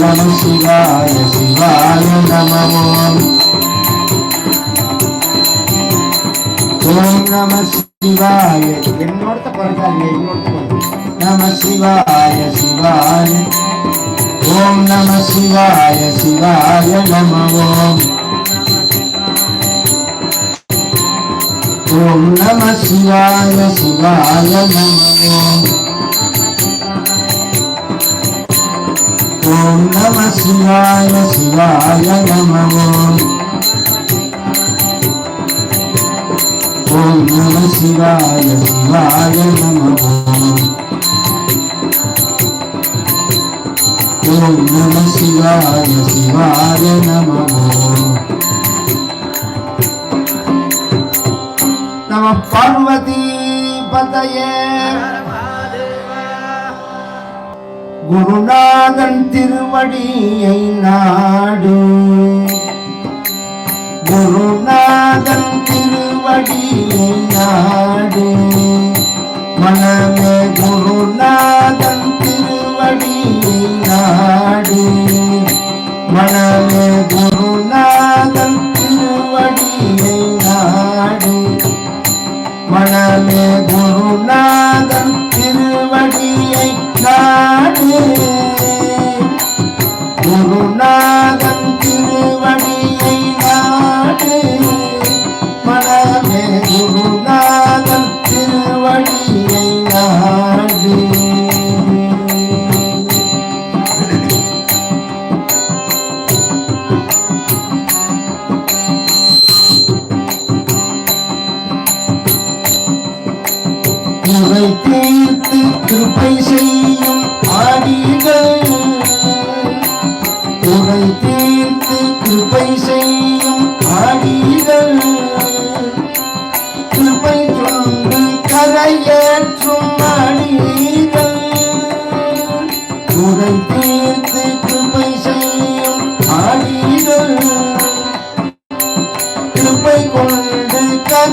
నమ శివాయ శివాయ నమో. ఓం నమ శివాయ. ఎన్నోడత కొరకాలి నమ శివాయ శివాయ. ఓం నమ శివాయ శివాయ నమ. ఓం నమ శివాయ శివాయ నమ. ఓం ఓం నమ శివాయ శివాయ నమో. ఓం నమ శివాయ శివాయ నమో. ఓం నమ శివాయ శివాయ నమో. నమ పార్వతీ పతయే. குருநாதன் திருவடியை நாடு. குருநாதன் திருவடியை நாடு. மனமே குருநாதன் திருவடியை நாடு. மனமே குருநாதன் திருவடியை நாடு. மனமே குருநாதன் திருவடியை Jai Jai Jai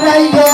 Una y.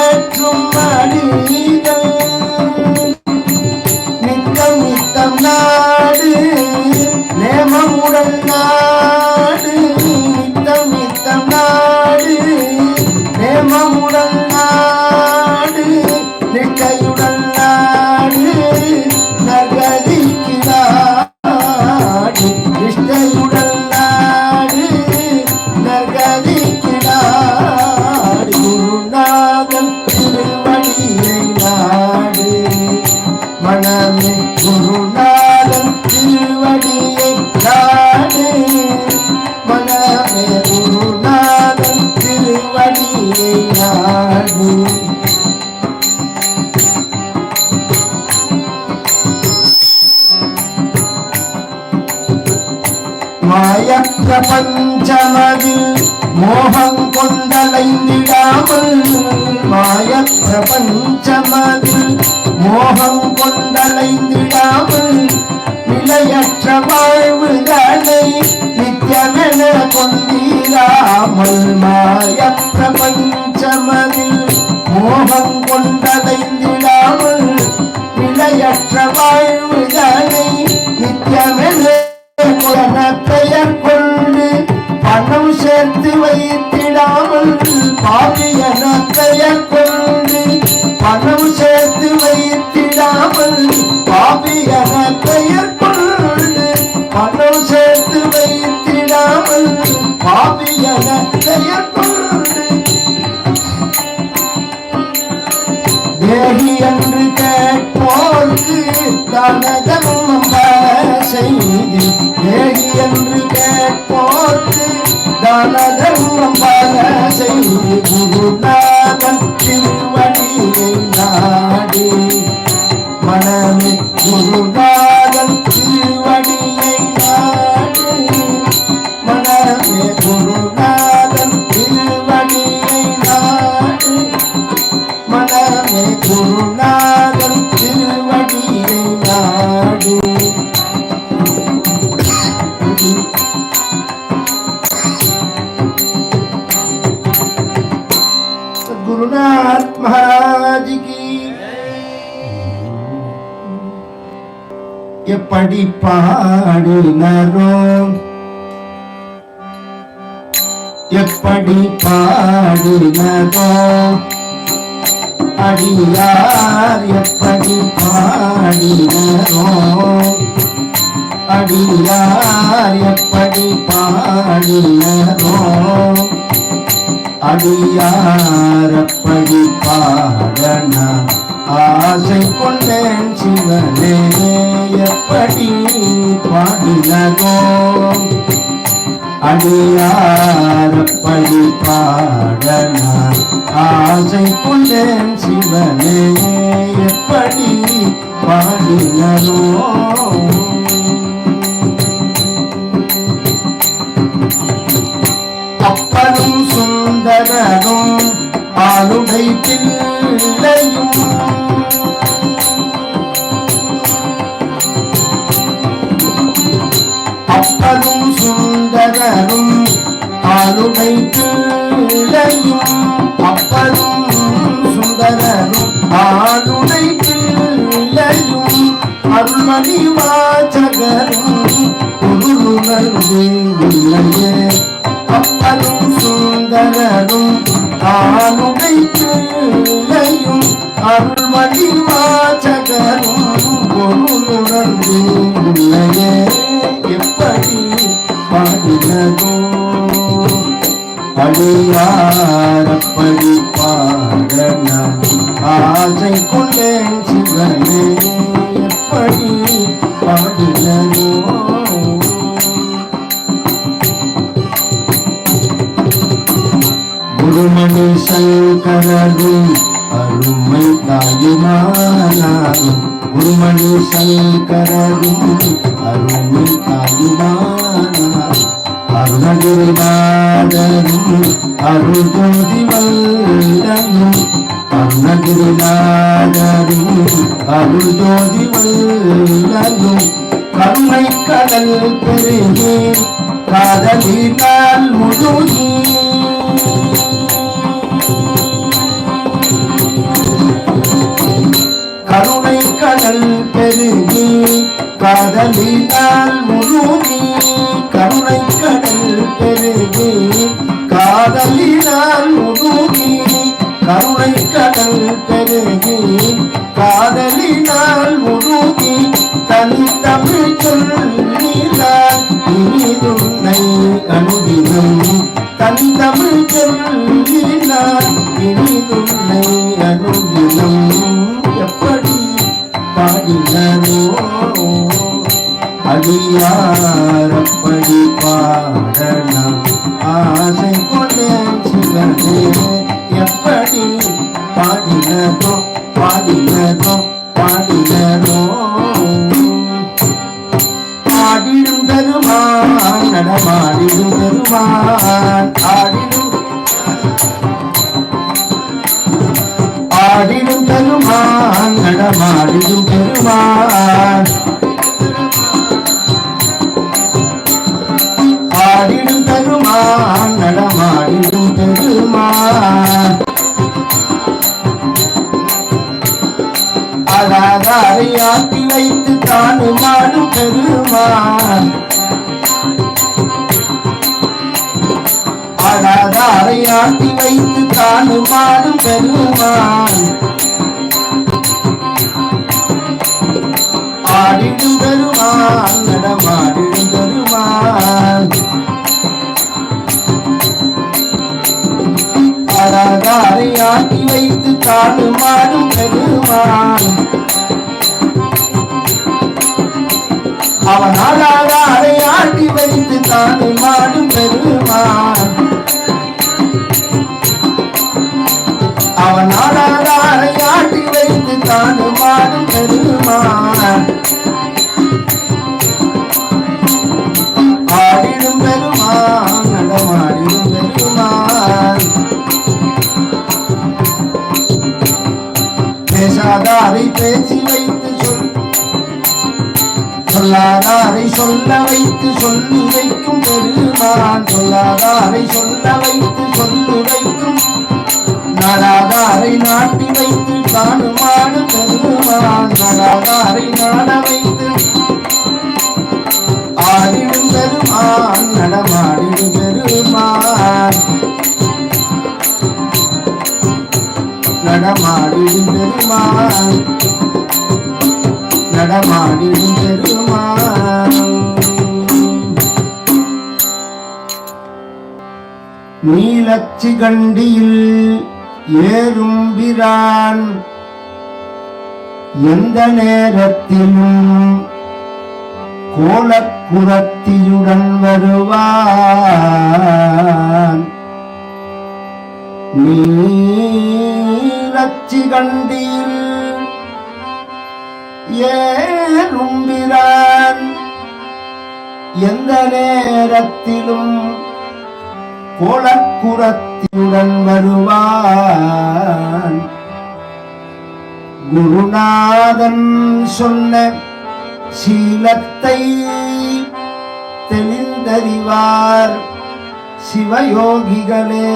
மாய பிரபஞ்சமதில் மோகம் கொண்டலைந்திடாமல் மாய பிரபஞ்சமதில் மோகம் கொண்டலைந்திடாமல் நிலையற்ற வாழ்வுகளை நித்தியமென கொண்டீராமல் மாய பிரபஞ்சமதில் மோகம் கொண்டலைந்திடாமல் நிலையற்ற வாழ்வுகளை நித்தியமென பெயர் கொண்டு பணம் சேர்த்து வைத்திடாமல் பாவி என பெயர் கொண்டு பணம் சேர்த்து வைத்திடாமல் பாவி என பெயர் கொண்டு பணம் சேர்த்து வைத்திடாமல் பாவி என பெயர் கொண்டு தேவி என்று கேட்போர்க்கு தனதமும் செய்தி ஏகி என்று கேட்போர்க்கு பல செய்தி குருநாதன் திருவடியை நாடி. மனமே குருநாதன் திருவடியை நாடி. மனமே குருநாதன் திருவடியை நாடி. மனமே குருநாதன் गुरुनाथ महाराज की எப்படி பாடினரோ எப்படி பாடினரோ அடியார் எப்படி பாடினரோ அடியார் எப்படி பாடினரோ அடியாரப்படி பாடன? ஆசை கொண்டேன் சிவனே எப்படி பாடினதோ? அடியாரப்படி பாடன? ஆசை கொண்டேன் சிவனே எப்படி பாடினரோ சுந்தரனும் ஆளுடை பிள்ளையும். அப்பனும் சுந்தரரும் ஆளுடை பிள்ளையும். அப்பனும் சுந்தரரும் ஆளுடை பிள்ளையும். அருள்மணி வாசகரும் பொருளுணர்வு இல்லையே அம்மனும் சுந்தரனும் ஆளுடை பிள்ளையும் அருள்மணி வாசகரும் பொருளுணர்வு இல்லையே எப்படி பாடினதோ அடியாரப்படி பாடன ஆசை கொண்டேன் சிவனே எப்படி பாடினதோ அருமணி சங்கரரும் அருமை தாயுமானாலும் உருமணி சங்கரரும் அருமை தாயுமானாலும் அருணகிரிநாதரும் அருள்ஜோதி வல்லனும் அருணகிரிநாதரும் அருள்ஜோதி வல்லனும் கருணை கடல் பெருகி காதலினால் முழுகி. காதலினால் முழுகி கருணை கடல் பெருகி காதலினால் முழுகி கருணை கடல் பெருகி காதலினால் முழுகி தனி தமிழ் சொல்லினார். இனிதுன்னை அனுதினம் தனி தமிழ் சொல்லினார். இனிதுன்னை அனுதினம் எப்படி பாடினோ அடியாரப்படி பாடலாம். ஆசை கொண்டே சிவனே எப்படி பாடினதோ பாடினதோ பாடினதோ. ஆட்டி வைத்து தானுமாடும் பெருமான் அவன் அதை ஆட்டி வைத்து தானுமாடும் பெருமான் அவன் அதை ஆட்டி வைத்து தானுமாடும் பெருமான் ஆடிடும் பெருமான் நடமாடிடும் பெருமான். பேசாதாரை பேசி வைத்து சொல். சொல்லாதாரை சொல்ல வைத்து சொல்லி வைக்கும் பெருமான். சொல்லாதாரை சொல்ல வைத்து சொல்லி வைக்கும் நாடாதாரை நாட்டி வைத்து காணுமாடு பெருமான். நாடாதாரை நாட வைத்து ஆடிடும் பெருமான். நடமாடிடும் நடமாடிடும் பெருமான் நடமாடிடும் பெருமான் நீலச்சி கண்டியில் ஏறும் பிரான் எந்த நேரத்திலும் கோலக்குரத்தியுடன் வருவான். நீ நீலச்சி கண்டியில் ஏறும்பிரான் எந்த நேரத்திலும் கோலக்குரத்தியுடன் வருவான். குருநாதன் சொன்ன சீலத்தை தெளிந்தறிவார் சிவயோகிகளே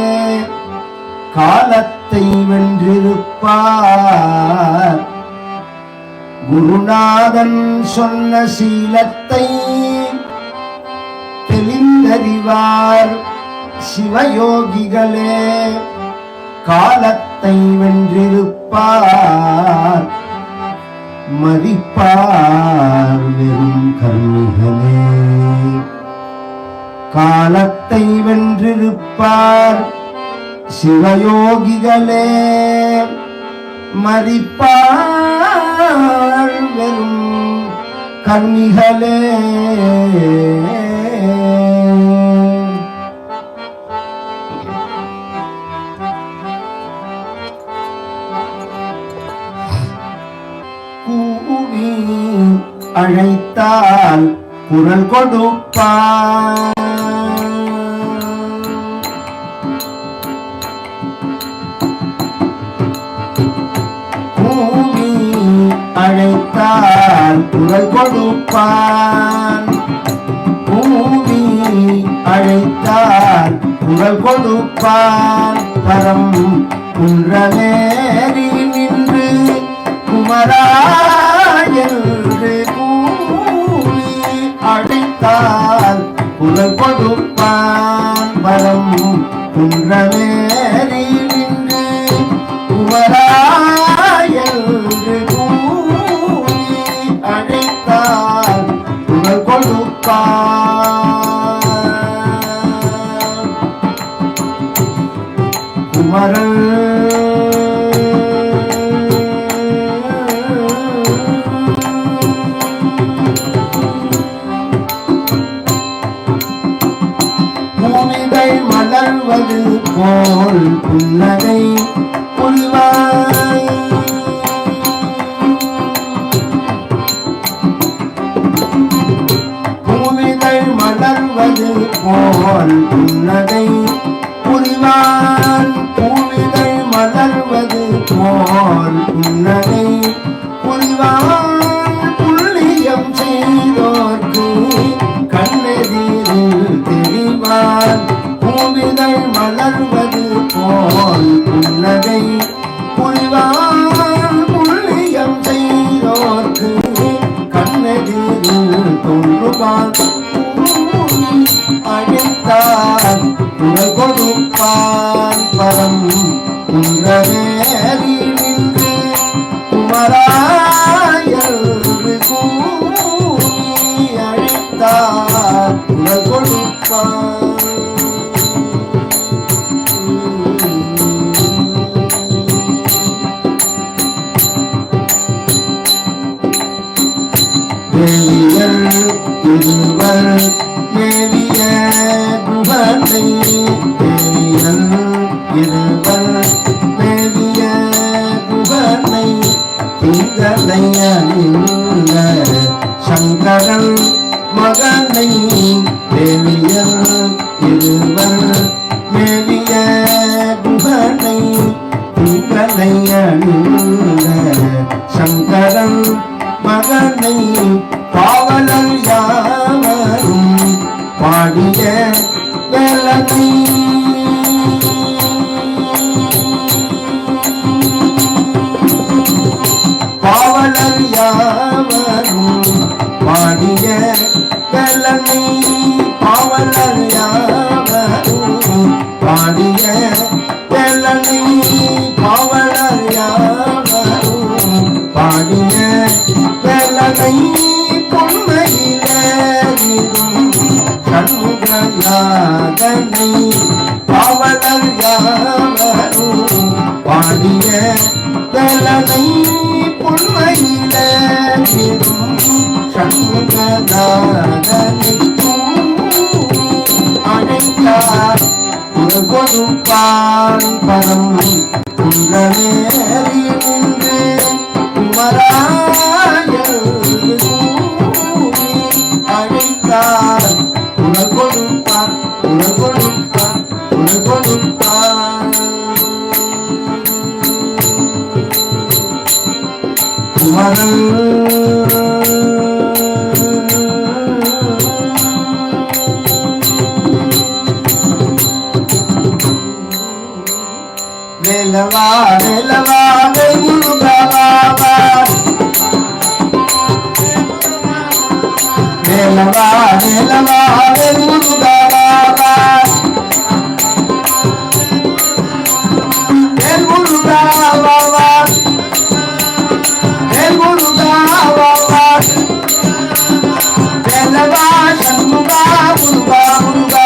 காலத்தை வென்றிருப்பார் குருநாதன் சொன்ன சீலத்தை தெளிந்தறிவார் சிவயோகிகளே. காலத்தை வென்றிருப்பார் மதிப்பார் வெறும் கண்ணிகளே காலத்தை வென்றிருப்பார் சிவயோகிகளே மதிப்பார் வெறும் கர்மிகளே கூவி அழைத்தால் குரல் கொடுப்பான் அழைத்தால் புகழ் கொடுப்பான். பூமி அழைத்தால் புகழ் கொடுப்பான். பரம் குன்றமேறி கொடுப்பான் பரம் குன்றமேறி நின்று குமராயர் கூறி அழைத்தார் குரல் கொடுப்பான் குரல் கொடுப்பான் குரல் கொடுப்பான் வேலவா నిలవా నిలవా వెలుగుగా బాబా వెలుగుగా బాబా వెలుగుగా బాబా వెలవా శంభుగా గురుగా గురుగా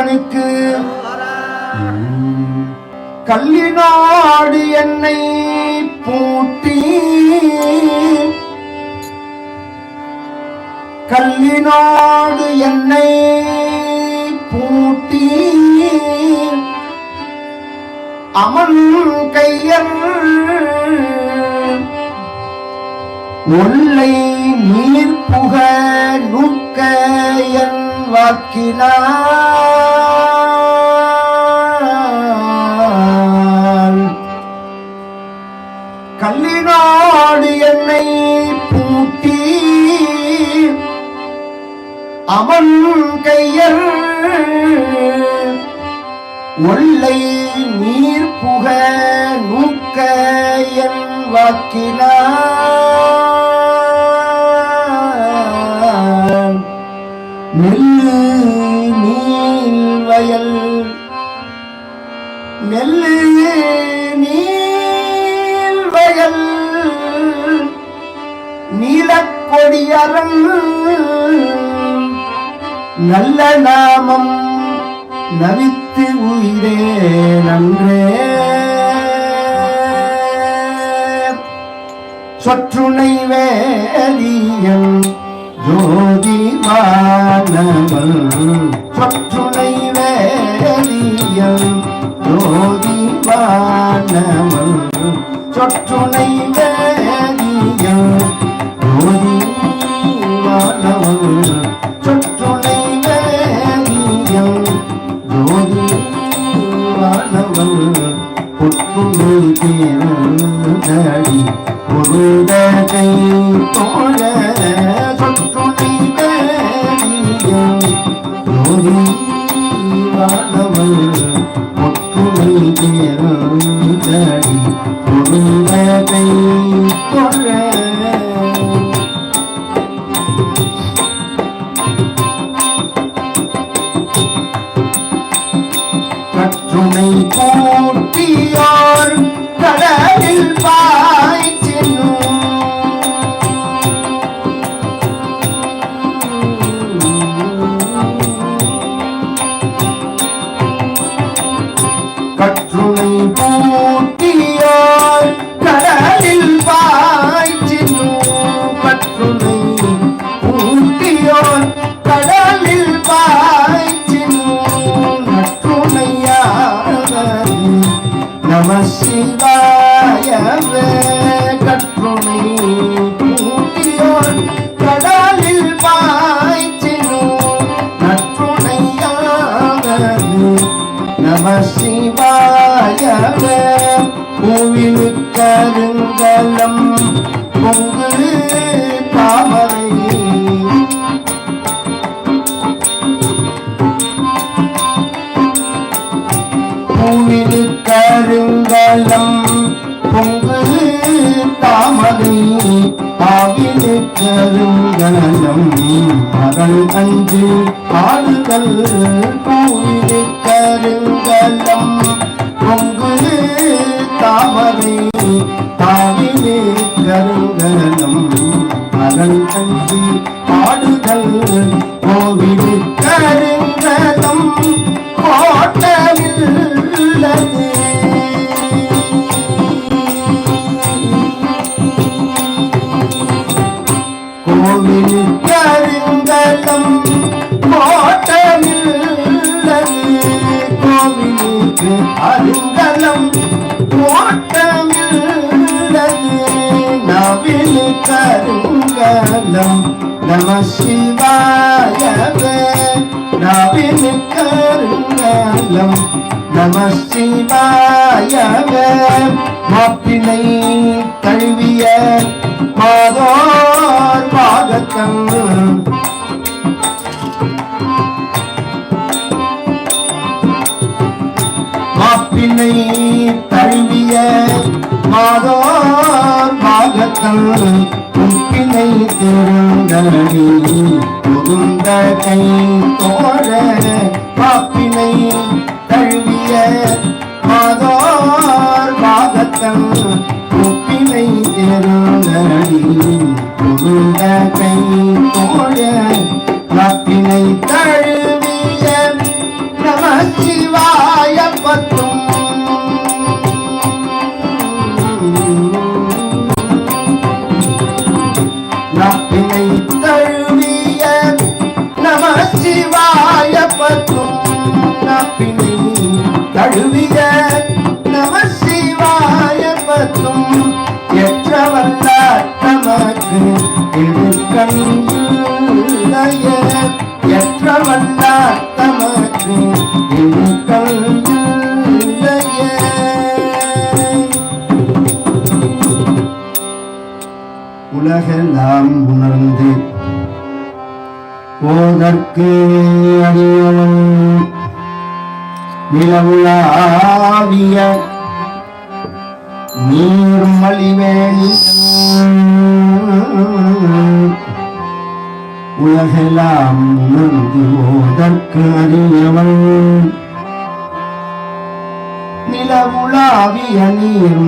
முருகனுக்கு கல்லினாடு என்னை பூட்டி. கல்லினாடு என்னை பூட்டி. அமன் கையர் ஒல்லை நீர் புக நுக்க என் வாக்கினான் கல்லினாடு என்னை பூட்டி அவன் கையர் ஒல்லை நீர் புக நூக்க என் வாக்கினான். நீலக்கொடியரன் நல்ல நாமம் நவித்து உயிரே நன்றே. சொற்றுணை வேதியன் ஜோதி வானவன் சொற்றுணை வேதியன் ஜோதி வானவன் சொற்றுணை வேதியன் ஜோதி Oh. தாமரை ஆவில் கருங்கலம் மகள் அஞ்சு பாடுதல் பூவில் கருங்கலம் பொங்கு தாமரை ஆவில் கருங்கலம் மகள் அஞ்சு ஆடுதல் கோவில் அருங்கலம் கோட்டமில்லது நவில் கருங்கலம் நம சிவாயவே. நவில் கருங்கலம் நம சிவாயவே. மாப்பினை தழுவிய மாதோர் பாகத்தம் தன்னை தழுவிய மாதோர் பாகத்தம் உப்பினை திருந்தடி முகுந்த கை தோழ பாப்பினை தழுவிய மாதோர் பாகத்தம் உப்பினை திருந்தடி முகுந்த கை தோழ பாப்பினை தழ தழுவிய நம சிவாய பத்தும். எற்ற எற்றவல்ல நமக்கு இழுக்கண்ணைய எற்றவல்ல நமக்கு இழுக்கண்ணைய உலகெல்லாம் உணர்ந்து ஓதற்கு அறியவன் ஓடிய நீர்மலிவேணி உலகெல்லாம் உணர்ந்து ஓதற்கு அறியவன் நிலவுலாவிய நீர்மணிவேணியன்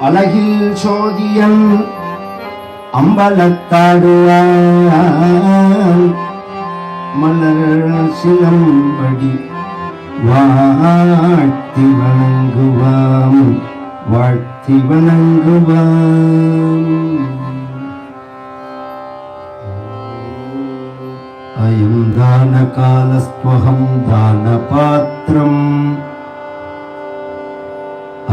அழகில் சோதியன் அம்பலத்தாடுவான். மலர் சிலம்படி வாழ்த்தி வணங்குவாம் வாழ்த்தி வணங்குவாம் अयं दानकालस्त्वहं दानपात्रम्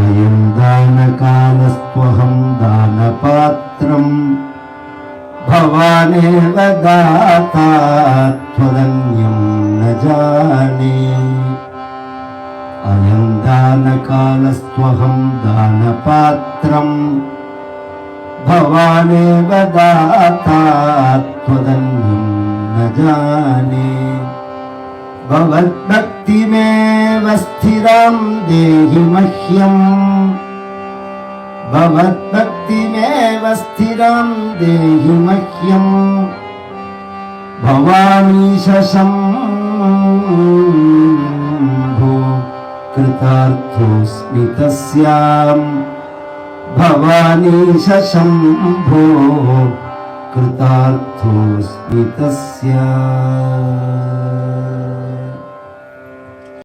अयं दानकालस्त्वहं दानपात्रम् भवानेव दाता त्वदन्यं न जाने अयं दानकालस्त्वहं दानपात्रम्। भवानेव दाता त्वदन्यं न जाने। भवद्भक्तिमेव स्थिरां देहि मह्यम्। भवद्भक्तिमेव स्थिरां देहि मह्यम्। भवानी शशम्भो कृतार्थोऽस्मि तस्याम् भवानी शशम्भो कृतार्थोऽस्मि तस्या